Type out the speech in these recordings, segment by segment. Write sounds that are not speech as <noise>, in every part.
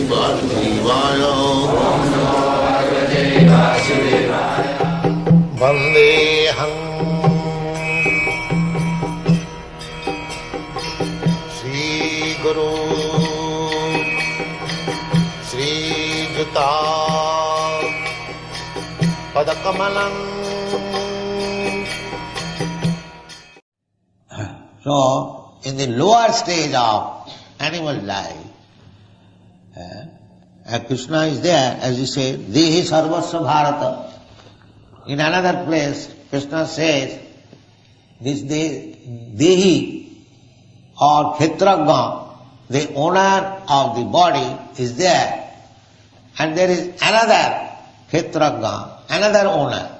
वासुदेवाय वन्देऽहम् श्रीगुरु श्रीयुता पदकमलम् So, in the lower stage of animal life, uh, uh, Krishna is there, as he said, Dehi Sarvasva Bharata. In another place, Krishna says, this de- Dehi or Khetragna, the owner of the body is there, and there is another Khetragna, another owner.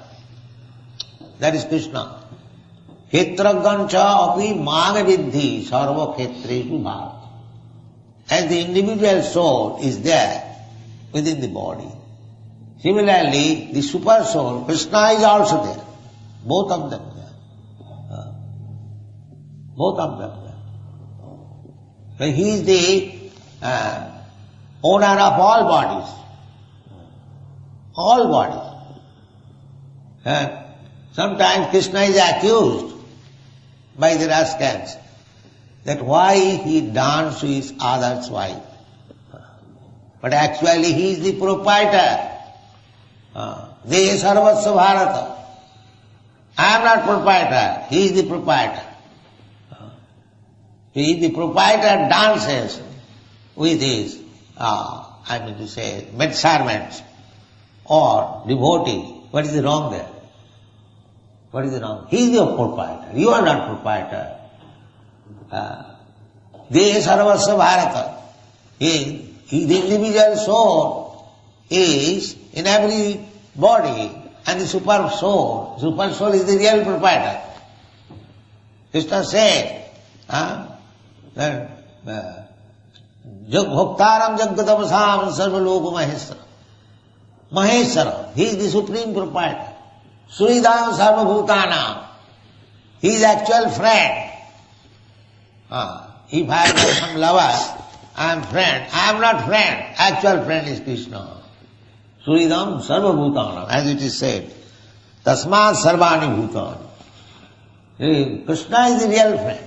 That is Krishna. Khetragancha api magavidhi sarva khetreshu bharat. As the individual soul is there within the body, similarly the super soul, Krishna is also there. Both of them there. Uh, Both of them there. So he is the uh, owner of all bodies. All bodies. Uh, sometimes Krishna is accused by the rascals that why he danced with others' wife. But actually he is the proprietor. Uh, they sarvasva bharata. I am not proprietor, he is the proprietor. Uh, he is the proprietor dances with his, uh, I mean to say, maid servants or devotee. What is the wrong there? What is the wrong? He is the proprietor. You are not proprietor. Uh, Deha sarvasva bharata. He, the individual soul is in every body and the super soul, super soul is the real proprietor. Krishna said, huh, that uh, Jog Bhoktaram Jagadavasam Sarvaloka Maheswara. Maheswara, he is the supreme proprietor. Suridam Sarvabhutanam. He is actual friend. Ah, if I have some lover, I am friend. I am not friend. Actual friend is Krishna. Suridam Sarvabhutanam, as it is said. Tasmat Sarvani Bhutani. Eh, Krishna is the real friend.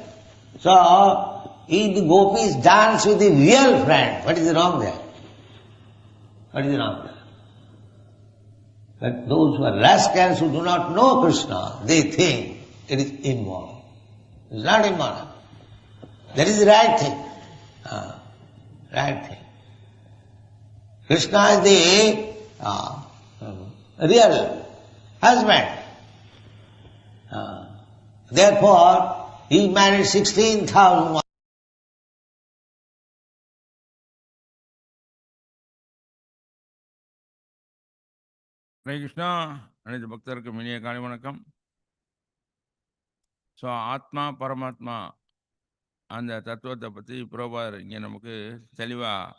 So, if the gopis dance with the real friend, what is wrong there? What is wrong there? But those who are rascals who do not know Krishna, they think it is immoral. It's not immoral. That is the right thing. Ah, right thing. Krishna is the ah, real husband. Ah, therefore, he married 16,000 Hare Krishna அனைத்து பக்தருக்கும் இனிய காலை வணக்கம் so ஆத்மா பரமாத்மா அந்த தத்துவத்தை பற்றி புரோபார் இங்கே நமக்கு தெளிவாக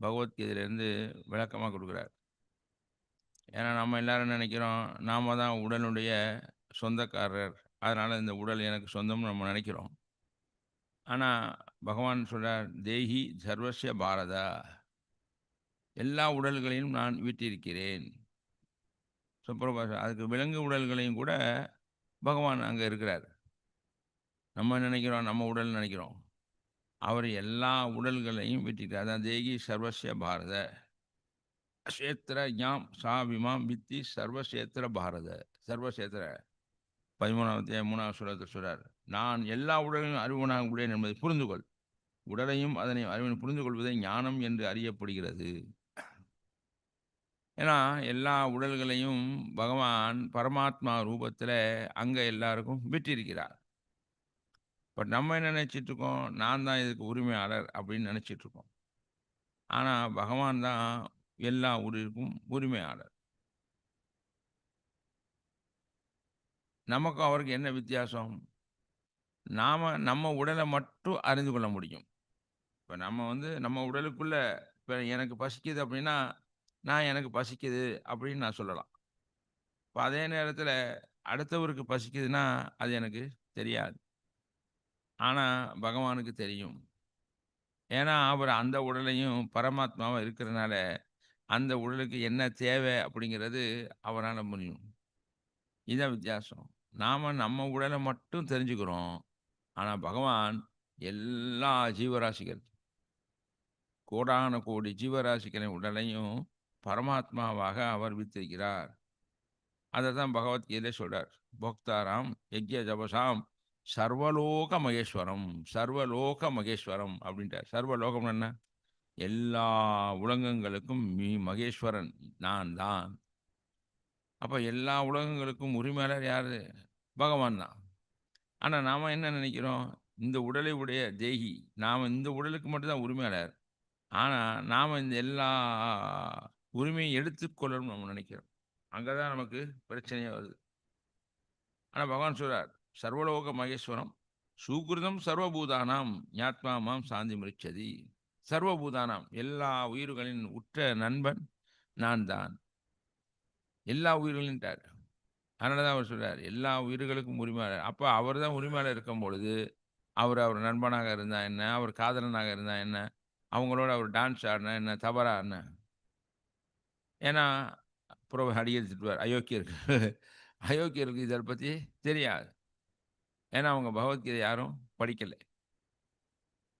பகவத்கீதையிலேருந்து விளக்கமாக கொடுக்குறார். ஏன்னா நம்ம எல்லாரும் நினைக்கிறோம் நாம தான் உடலுடைய சொந்தக்காரர். அதனால் இந்த உடல் எனக்கு சொந்தம்னு நம்ம நினைக்கிறோம். ஆனால் பகவான் சொல்கிறார் தேஹி சர்வஸ்ய பாரதா. எல்லா உடல்களையும் நான் விட்டிருக்கிறேன் சுப்பிரபாஷ் அதுக்கு விலங்கு உடல்களையும் கூட பகவான் அங்கே இருக்கிறார். நம்ம நினைக்கிறோம் நம்ம உடல் நினைக்கிறோம். அவர் எல்லா உடல்களையும் விட்டுட்டார். அதான் தேகி சர்வசிய பாரத. கஷேத்திர யாம் சாபிமாம் வித்தி சர்வசேத்திர பாரத. சர்வசேத்திர பதிமூணாவது மூணாவது சுரத்தில் சொல்கிறார் நான் எல்லா உடலையும் அறிவனாக உள்ளேன் என்பதை புரிந்து கொள் உடலையும் அதனை அறிவன் புரிந்து கொள்வதை ஞானம் என்று அறியப்படுகிறது. ஏன்னா எல்லா உடல்களையும் பகவான் பரமாத்மா ரூபத்தில் அங்கே எல்லாருக்கும் விட்டிருக்கிறார். பட் நம்ம என்ன நினைச்சிட்டு இருக்கோம் நான் தான் இதுக்கு உரிமையாளர் அப்படின்னு நினச்சிட்டு இருக்கோம் ஆனால் பகவான் தான் எல்லா உயிருக்கும் உரிமையாளர். நமக்கும் அவருக்கு என்ன வித்தியாசம்? நாம் நம்ம உடலை மட்டும் அறிந்து கொள்ள முடியும். இப்போ நம்ம வந்து நம்ம உடலுக்குள்ளே இப்போ எனக்கு பசிக்குது அப்படின்னா நான் எனக்கு பசிக்குது அப்படின்னு நான் சொல்லலாம். இப்போ அதே நேரத்தில் அடுத்தவருக்கு பசிக்குதுன்னா அது எனக்கு தெரியாது. ஆனால் பகவானுக்கு தெரியும். ஏன்னா அவர் அந்த உடலையும் பரமாத்மாவாக இருக்கிறனால அந்த உடலுக்கு என்ன தேவை அப்படிங்கிறது அவரால் முடியும். இதான் வித்தியாசம். நாம் நம்ம உடலை மட்டும் தெரிஞ்சுக்கிறோம். ஆனால் பகவான் எல்லா ஜீவராசிகள் கோடான கோடி ஜீவராசிகளின் உடலையும் பரமாத்மாவாக அவர் வித்திருக்கிறார் அதை தான் பகவத்கீதை சொல்கிறார் போக்தாராம் யஜ்ய ஜபசாம் சர்வலோக மகேஸ்வரம் சர்வலோக மகேஸ்வரம் அப்படின்ட்டார். சர்வலோகம் என்ன? எல்லா உலகங்களுக்கும் மீ மகேஸ்வரன் நான் தான். அப்போ எல்லா உலகங்களுக்கும் உரிமையாளர் யார்? பகவான் தான். ஆனால் நாம் என்ன நினைக்கிறோம்? இந்த உடலை உடைய தேகி நாம் இந்த உடலுக்கு மட்டும்தான் உரிமையாளர். ஆனால் நாம் இந்த எல்லா உரிமையும் எடுத்துக்கொள்ளணும்னு நம்ம நினைக்கிறோம். அங்கே தான் நமக்கு பிரச்சனையாக வருது. ஆனால் பகவான் சொல்கிறார் சர்வலோக மகேஸ்வரம் சுகிருதம் சர்வபூதானாம் ஞாத்மா மாம் சாந்தி மிருச்சதி. சர்வபூதானாம் எல்லா உயிர்களின் உற்ற நண்பன் நான் தான் எல்லா உயிர்களின்ட்டார் அதனால தான் அவர் சொல்கிறார் எல்லா உயிர்களுக்கும் உரிமையாளர். அப்போ அவர் தான் உரிமையாளர் இருக்கும் பொழுது அவர் அவர் நண்பனாக இருந்தா என்ன அவர் காதலனாக இருந்தா என்ன அவங்களோட அவர் டான்ஸ் ஆடினா என்ன தவறா என்ன? ஏன்னா அப்புறம் அடிக்கடி திட்டுவார் அயோக்கியருக்கு அயோக்கியருக்கு இதை பற்றி தெரியாது. ஏன்னா அவங்க பகவத்கீதை யாரும் படிக்கலை.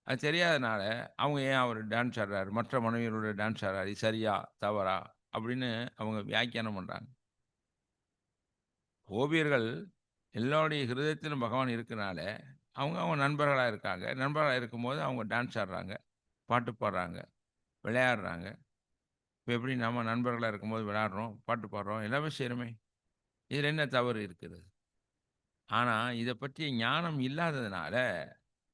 அது தெரியாதனால அவங்க ஏன் அவர் டான்ஸ் ஆடுறாரு? மற்ற மனைவியரோட டான்ஸ் ஆடுறாரு? சரியா? தவறா? அப்படின்னு அவங்க வியாக்கியானம் பண்ணுறாங்க ஓவியர்கள் எல்லோருடைய ஹிருதயத்திலும் பகவான் இருக்கனால அவங்க அவங்க நண்பர்களாக இருக்காங்க. நண்பர்களாக இருக்கும்போது அவங்க டான்ஸ் ஆடுறாங்க பாட்டு பாடுறாங்க விளையாடுறாங்க. இப்போ எப்படி நம்ம நண்பர்களாக இருக்கும்போது விளையாடுறோம் பாட்டு பாடுறோம்? எல்லாமே செய்கிறோமே இதில் என்ன தவறு இருக்கிறது? ஆனால் இதை பற்றிய ஞானம் இல்லாததுனால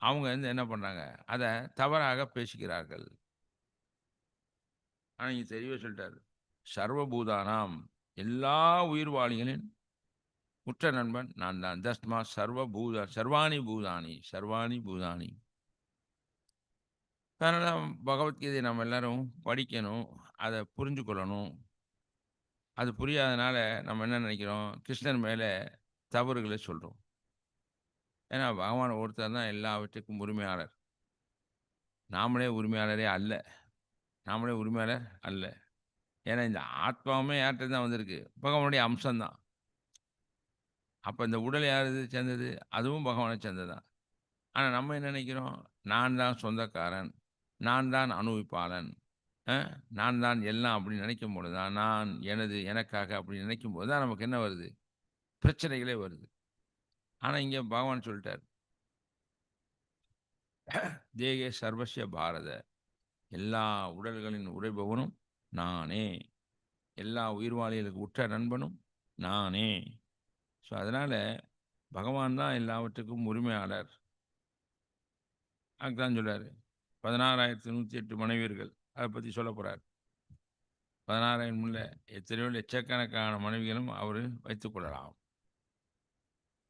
அவங்க வந்து என்ன பண்ணுறாங்க அதை தவறாக பேசுகிறார்கள் ஆனால் இங்கே தெரியவே சொல்லிட்டாரு. சர்வபூதானாம் எல்லா உயிர்வாளிகளின் உற்ற நண்பன் நான் தான். தஸ்மா சர்வபூத சர்வாணி பூதானி சர்வாணி பூதானி. அதனால பகவத்கீதையை நம்ம எல்லாரும் படிக்கணும் அதை புரிஞ்சு கொள்ளணும் அது புரியாதனால நம்ம என்ன நினைக்கிறோம்? கிருஷ்ணன் மேலே தவறுகளை சொல்கிறோம் ஏன்னா பகவான் ஒருத்தர் தான் எல்லாவற்றுக்கும் உரிமையாளர். நாமளே உரிமையாளரே அல்ல. நாமளே உரிமையாளர் அல்ல. ஏன்னா இந்த ஆத்மாவுமே யார்கிட்ட தான் வந்திருக்கு? பகவானுடைய அம்சம்தான் அப்போ இந்த உடல் யாரு சேர்ந்தது? அதுவும் பகவானை சேர்ந்ததான் ஆனால் நம்ம என்ன நினைக்கிறோம்? நான் தான் சொந்தக்காரன். நான் தான் அனுபவிப்பாளன். நான் தான் எல்லாம் அப்படின்னு நினைக்கும் பொழுது தான் நான் எனது எனக்காக அப்படின்னு நினைக்கும் போது தான் நமக்கு என்ன வருது? பிரச்சனைகளே வருது. ஆனால் இங்கே பகவான் சொல்லிட்டார். தேகே சர்வசிய பாரத. எல்லா உடல்களின் உரைபவனும் நானே. எல்லா உயிர்வாளிகளுக்கு உற்ற நண்பனும் நானே. ஸோ அதனால் பகவான் தான் எல்லாவற்றுக்கும் உரிமையாளர். அதுதான் சொல்கிறார் பதினாறாயிரத்தி நூற்றி எட்டு மனைவியர்கள் அதை பற்றி சொல்ல போகிறார் பதினாறாயிரம் உள்ள எத்தனையோ லட்சக்கணக்கான மனைவிகளும் அவர் வைத்துக் கொள்ளலாம்.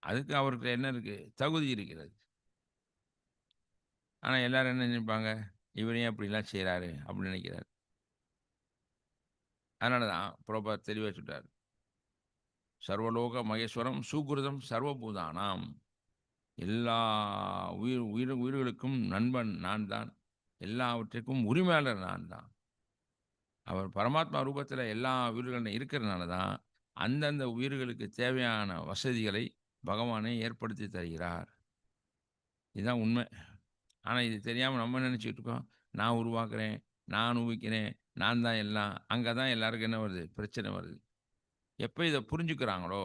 அதுக்கு அவருக்கு என்ன இருக்குது தகுதி இருக்கிறது. ஆனால் எல்லாரும் என்ன நினைப்பாங்க? இவரையும் அப்படிலாம் செய்கிறாரு அப்படின்னு நினைக்கிறார். அதனால தான் புரோபா தெளிவாக சொல்கிறார் சர்வலோக மகேஸ்வரம் சுகிருதம் சர்வபூதானாம். எல்லா உயிர் உயிர் உயிர்களுக்கும் நண்பன் நான் தான். எல்லாவற்றிற்கும் உரிமையாளர் நான் தான். அவர் பரமாத்மா ரூபத்தில் எல்லா உயிர்களும் இருக்கிறதுனால தான் அந்தந்த உயிர்களுக்கு தேவையான வசதிகளை பகவானே ஏற்படுத்தி தருகிறார். இதுதான் உண்மை. ஆனால் இது தெரியாமல் நம்ம நினச்சிக்கிட்டு இருக்கோம்? நான் உருவாக்குறேன் நான் அனுபவிக்கிறேன் நான் தான் எல்லாம். அங்கே தான் எல்லாருக்கும் என்ன வருது? பிரச்சனை வருது. எப்போ இதை புரிஞ்சுக்கிறாங்களோ?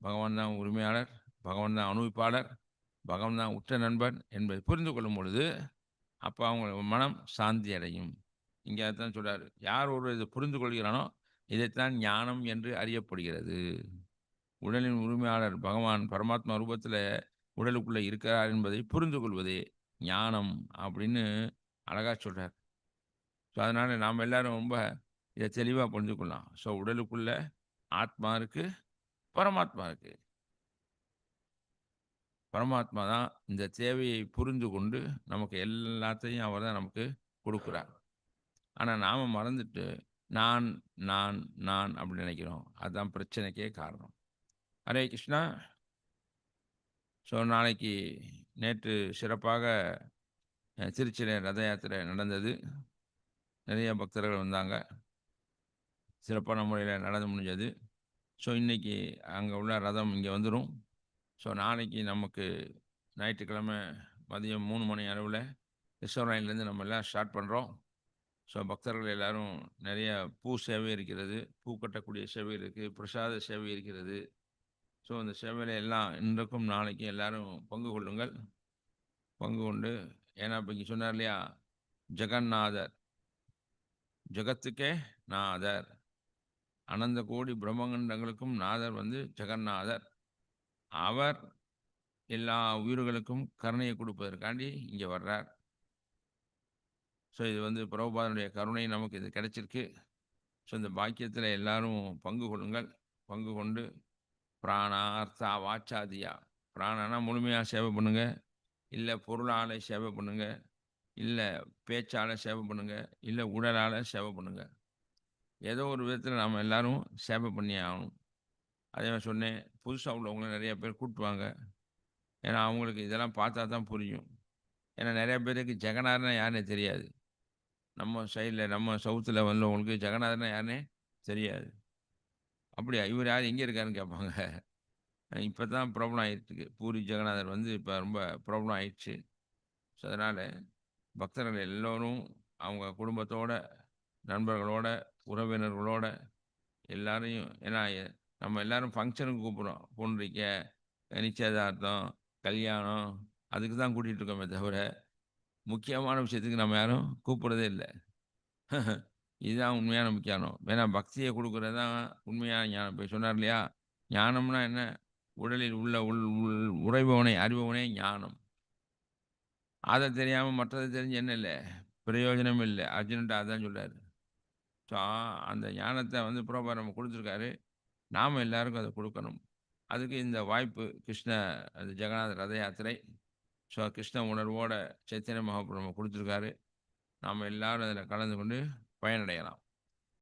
பகவான் தான் உரிமையாளர் பகவான் தான் அனுபவிப்பாளர் பகவான் தான் உற்ற நண்பன் என்பதை புரிந்து கொள்ளும் பொழுது அப்போ அவங்க மனம் சாந்தி அடையும். இங்கே அதான் சொல்கிறார் யார் ஒரு இதை புரிந்து கொள்கிறானோ இதைத்தான் ஞானம் என்று அறியப்படுகிறது. உடலின் உரிமையாளர் பகவான் பரமாத்மா ரூபத்தில் உடலுக்குள்ளே இருக்கிறார் என்பதை புரிந்து கொள்வதே ஞானம் அப்படின்னு அழகா சொல்கிறார் ஸோ அதனால் நாம் எல்லாரும் ரொம்ப இதை தெளிவாக புரிஞ்சுக்கொள்ளலாம் ஸோ உடலுக்குள்ள ஆத்மா இருக்கு பரமாத்மா இருக்கு. பரமாத்மா தான் இந்த தேவையை புரிந்து கொண்டு நமக்கு எல்லாத்தையும் அவர் தான் நமக்கு கொடுக்குறார். ஆனால் நாம் மறந்துட்டு நான் நான் நான் அப்படின்னு நினைக்கிறோம். அதுதான் பிரச்சனைக்கே காரணம். ஹரே கிருஷ்ணா ஸோ நாளைக்கு நேற்று சிறப்பாக திருச்சியில் ரத யாத்திரை நடந்தது. நிறைய பக்தர்கள் வந்தாங்க. சிறப்பான முறையில் நடந்து முடிஞ்சது. ஸோ இன்றைக்கி அங்கே உள்ள ரதம் இங்கே வந்துடும் ஸோ நாளைக்கு நமக்கு ஞாயிற்றுக்கிழமை மதியம் மூணு மணி அளவில் ரிசர்வ் நம்ம எல்லாம் ஸ்டார்ட் பண்ணுறோம் ஸோ பக்தர்கள் எல்லோரும் நிறைய பூ சேவை இருக்கிறது. பூ கட்டக்கூடிய சேவை இருக்குது பிரசாத சேவை இருக்கிறது. ஸோ அந்த சேவையில் எல்லாம் இன்றைக்கும் நாளைக்கு எல்லாரும் பங்கு கொள்ளுங்கள். பங்கு கொண்டு ஏன்னா இப்போ இங்கே சொன்னார் இல்லையா? ஜெகநாதர் ஜெகத்துக்கே நாதர். அனந்த கோடி பிரம்மகண்டங்களுக்கும் நாதர் வந்து ஜெகநாதர். அவர் எல்லா உயிர்களுக்கும் கருணையை கொடுப்பதற்காண்டி இங்கே வர்றார். ஸோ இது வந்து பிரபுபாதனுடைய கருணை நமக்கு இது கிடைச்சிருக்கு. ஸோ இந்த பாக்கியத்தில் எல்லாரும் பங்கு கொள்ளுங்கள். பங்கு கொண்டு பிராணா அர்த்தா வாச்சாதியா. பிராணனா முழுமையாக சேவை பண்ணுங்க. இல்லை பொருளால் சேவை பண்ணுங்க. இல்லை பேச்சால் சேவை பண்ணுங்க. இல்லை உடலால் சேவை பண்ணுங்க. ஏதோ ஒரு விதத்தில் நாம் எல்லாரும் சேவை பண்ணி ஆகணும். அதே மாதிரி சொன்னேன். புதுசாக உள்ளவங்களை நிறைய பேர் கூட்டுவாங்க. ஏன்னா அவங்களுக்கு இதெல்லாம் பார்த்தா தான் புரியும். ஏன்னா நிறைய பேருக்கு ஜெகநாதனா யாருனே தெரியாது. நம்ம சைடில் நம்ம சவுத்தில் வந்தவங்களுக்கு ஜெகநாதனா யாருன்னே தெரியாது. அப்படியா? இவர் யார்? எங்கே இருக்காருன்னு கேட்பாங்க இப்போ தான் ப்ராப்ளம் ஆயிடுச்சு பூரி ஜெகநாதர் வந்து இப்போ ரொம்ப ப்ராப்ளம் ஆயிடுச்சு. ஸோ அதனால் பக்தர்கள் எல்லோரும் அவங்க குடும்பத்தோட நண்பர்களோட உறவினர்களோட எல்லாரையும் ஏன்னா நம்ம எல்லாரும் ஃபங்க்ஷனுக்கு கூப்பிட்றோம். பொண்ணுக்க நிச்சயதார்த்தம் கல்யாணம் அதுக்கு தான் கூட்டிகிட்டு இருக்கோமே தவிர முக்கியமான விஷயத்துக்கு நம்ம யாரும் கூப்பிட்றதே இல்லை. <laughs> இதுதான் உண்மையான முக்கியம் ஏன்னா பக்தியை கொடுக்கறது தான் உண்மையான ஞானம். இப்போ சொன்னார் இல்லையா? ஞானம்னா என்ன? உடலில் உள்ள உள் உள் உறைபவனை அறிபவனே ஞானம். அதை தெரியாமல் மற்றதை தெரிஞ்சு என்ன இல்லை? பிரயோஜனம் இல்லை. அர்ஜுன்ட்டு அதான் சொல்கிறார் ஸோ அந்த ஞானத்தை வந்து புரோபா நம்ம கொடுத்துருக்காரு. நாம் எல்லாருக்கும் அதை கொடுக்கணும். அதுக்கு இந்த வாய்ப்பு கிருஷ்ண அந்த ஜெகநாத ரத யாத்திரை. ஸோ கிருஷ்ண உணர்வோட சைத்தன்ய மகாபுரம் கொடுத்துருக்காரு. நாம் எல்லாரும் அதில் கலந்து கொண்டு பயனடையலாம்